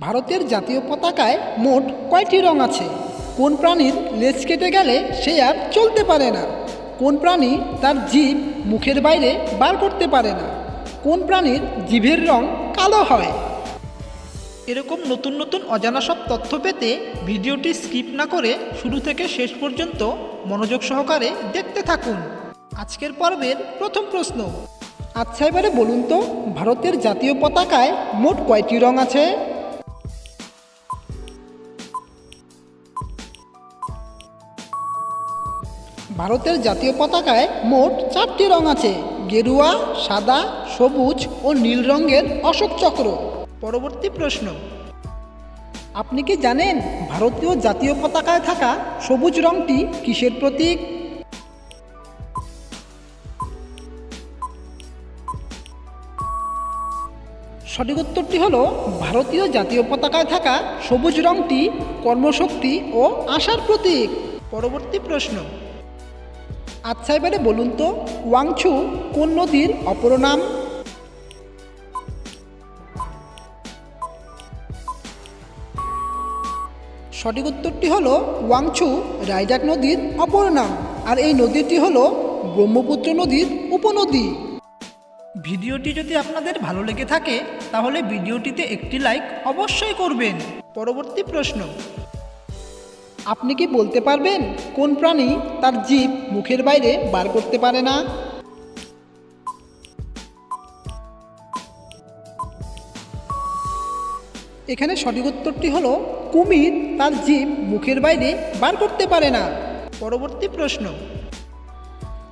ভারতের জাতীয় পতাকায় মোট কয়টি রং আছে? কোন প্রাণীর লেজ কেটে গেলে সে আর চলতে পারে না? কোন প্রাণী তার জিভ মুখের বাইরে বার করতে পারে না? কোন প্রাণীর জিভের রং কালো হয়? এরকম নতুন নতুন অজানা সব তথ্য পেতে ভিডিওটি স্কিপ না করে শুরু থেকে শেষ পর্যন্ত মনোযোগ সহকারে দেখতে থাকুন। আজকের পর্বের প্রথম প্রশ্ন। আচ্ছা এবারে বলুন তো, ভারতের জাতীয় পতাকায় মোট কয়টি রং আছে? ভারতের জাতীয় পতাকায় মোট চারটি রং আছে, গেরুয়া, সাদা, সবুজ ও নীল রঙের অশোক চক্র। পরবর্তী প্রশ্ন। আপনি কি জানেন ভারতীয় জাতীয় পতাকায় থাকা সবুজ রংটি কিসের প্রতীক? সঠিক উত্তরটি হল, ভারতীয় জাতীয় পতাকায় থাকা সবুজ রংটি কর্মশক্তি ও আশার প্রতীক। পরবর্তী প্রশ্ন। আচ্ছা এবারে বলুন তো ওয়াংছু কোন নদীর অপর নাম? সঠিক উত্তরটি হল ওয়াংছু রাইডাক নদীর অপর নাম, আর এই নদীটি হল ব্রহ্মপুত্র নদীর উপনদী। ভিডিওটি যদি আপনাদের ভালো লেগে থাকে, তাহলে ভিডিওটিতে একটি লাইক অবশ্যই করবেন। পরবর্তী প্রশ্ন আপনি কি বলতে পারবেন কোন প্রাণী তার জীব মুখের বাইরে বার করতে পারে না? এখানে সঠিক উত্তরটি হলো, কুমির তার জীব মুখের বাইরে বার করতে পারে না। পরবর্তী প্রশ্ন।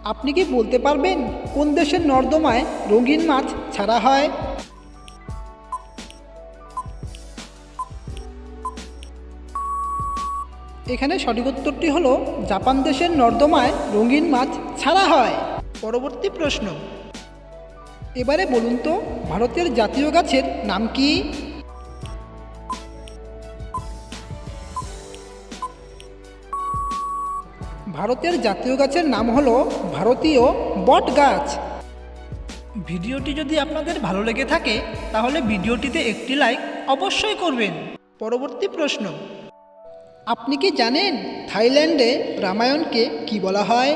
আপনি কি বলতে পারবেন কোন দেশের নর্দমায় রঙিন মাছ ছাড়া হয়? এখানে সঠিক উত্তরটি হলো জাপান দেশের নর্দমায় রঙিন মাছ ছাড়া হয়। পরবর্তী প্রশ্ন। এবারে বলুন তো ভারতের জাতীয় গাছের নাম কি? ভারতের জাতীয় গাছের নাম হলো ভারতীয় বট গাছ। ভিডিওটি যদি আপনাদের ভালো লেগে থাকে তাহলে ভিডিওটিতে একটি লাইক অবশ্যই করবেন। পরবর্তী প্রশ্ন। আপনি কি জানেন থাইল্যান্ডে রামায়ণকে কি বলা হয়?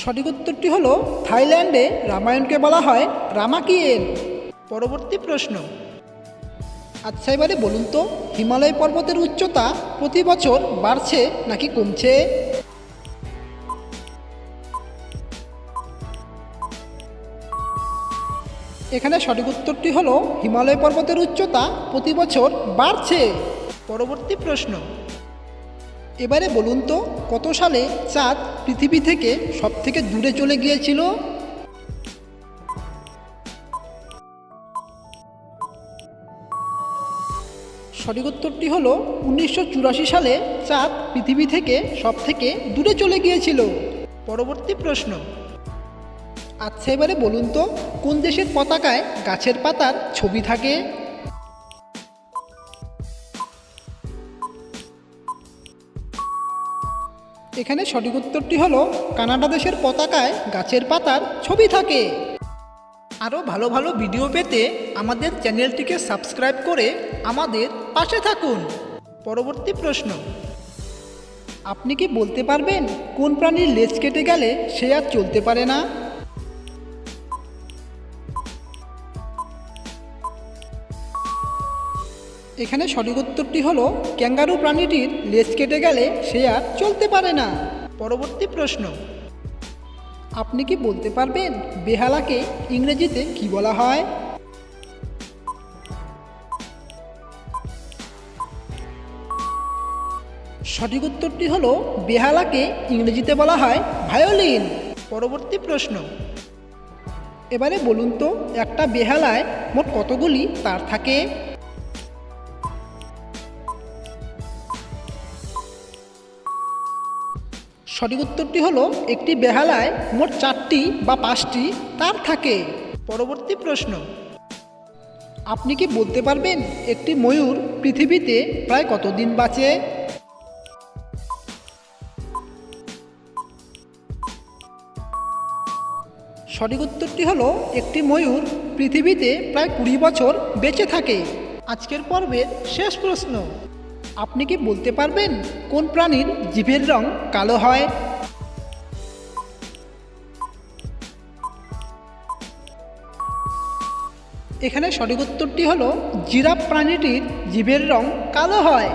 সঠিক উত্তরটি হলো, থাইল্যান্ডে রামায়ণকে বলা হয় রামাকিয়েন পরবর্তী প্রশ্ন। আচ্ছা এবারে বলুন তো, হিমালয় পর্বতের উচ্চতা প্রতি বছর বাড়ছে নাকি কমছে? এখানে সঠিক উত্তরটি হলো হিমালয় পর্বতের উচ্চতা প্রতি বছর বাড়ছে। পরবর্তী প্রশ্ন। এবারে বলুন তো, কত সালে চাঁদ পৃথিবী থেকে সব থেকে দূরে চলে গিয়েছিল? সঠিক উত্তরটি হল উনিশশো চুরাশি সালে চাঁদ পৃথিবী থেকে সব থেকে দূরে চলে গিয়েছিল। পরবর্তী প্রশ্ন। আচ্ছা এবারে বলুন তো, কোন দেশের পতাকায় গাছের পাতার ছবি থাকে? এখানে সঠিক উত্তরটি হলো, কানাডা দেশের পতাকায় গাছের পাতার ছবি থাকে। আরও ভালো ভালো ভিডিও পেতে আমাদের চ্যানেলটিকে সাবস্ক্রাইব করে আমাদের পাশে থাকুন। পরবর্তী প্রশ্ন, আপনি কি বলতে পারবেন কোন প্রাণীর লেজ কেটে গেলে সে আর চলতে পারে না? এখানে সঠিক উত্তরটি হলো, ক্যাঙ্গারু প্রাণীটির লেজ কেটে গেলে সে আর চলতে পারে না। পরবর্তী প্রশ্ন, আপনি কি বলতে পারবেন বেহালাকে ইংরেজিতে কি বলা হয়? সঠিক উত্তরটি হলো, বেহালাকে ইংরেজিতে বলা হয় ভায়োলিন। পরবর্তী প্রশ্ন, এবারে বলুন তো, একটা বেহালায় মোট কতগুলি তার থাকে? সঠিক উত্তরটি হলো একটি বেহালায় মোট চারটি বা পাঁচটি, তার থাকে। পরবর্তী প্রশ্ন, আপনি কি বলতে পারবেন একটি ময়ূর পৃথিবীতে প্রায় কতদিন বাঁচে? সঠিক উত্তরটি হলো একটি ময়ূর পৃথিবীতে প্রায় কুড়ি বছর বেঁচে থাকে। আজকের পর্বের শেষ প্রশ্ন আপনি কি বলতে পারবেন কোন প্রাণীর জিভের রং কালো হয়? এখানে সঠিক উত্তরটি হলো জিরাফ প্রাণীটির জিভের রং কালো হয়।